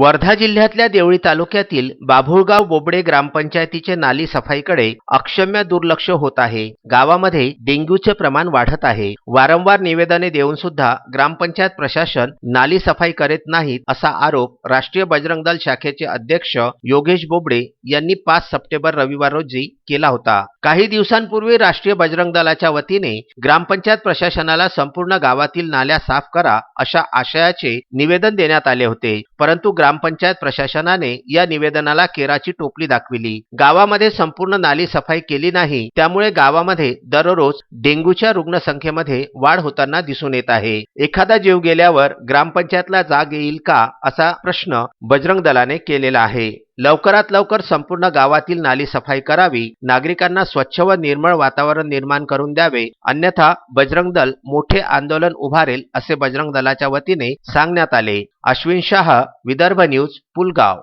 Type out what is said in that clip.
वर्धा जिल्ह्यातल्या देवळी तालुक्यातील बाभुळगाव बोबडे ग्रामपंचायतीचे नाली सफाईकडे अक्षम्य दुर्लक्ष होत आहे. गावामध्ये डेंग्यूचे प्रमाण वाढत आहे. वारंवार निवेदने देऊन सुद्धा ग्रामपंचायत प्रशासन नाली सफाई करीत नाहीत असा आरोप राष्ट्रीय बजरंग दल शाखेचे अध्यक्ष योगेश बोबडे यांनी पाच सप्टेंबर रविवार रोजी केला होता. काही दिवसांपूर्वी राष्ट्रीय बजरंग दलाच्या वतीने ग्रामपंचायत प्रशासनाला संपूर्ण गावातील नाल्या साफ करा अशा आशयाचे निवेदन देण्यात आले होते. परंतु ग्रामपंचायत प्रशासनाने या निवेदनाला केराची टोपली दाखविली. गावामध्ये संपूर्ण नाली सफाई केली नाही त्यामुळे गावामध्ये दररोज डेंग्यूच्या रुग्णसंख्येमध्ये वाढ होताना दिसून येत आहे. एखादा जीव गेल्यावर ग्रामपंचायतला जाग येईल का असा प्रश्न बजरंग दलाने केलेला आहे. लवकरात लवकर संपूर्ण गावातील नाली सफाई करावी नागरिकांना स्वच्छ व निर्मळ वातावरण निर्माण करून द्यावे अन्यथा बजरंग दल मोठे आंदोलन उभारेल असे बजरंग दलाच्या वतीने सांगण्यात आले. अश्विन शाह विदर्भ न्यूज पुलगाव.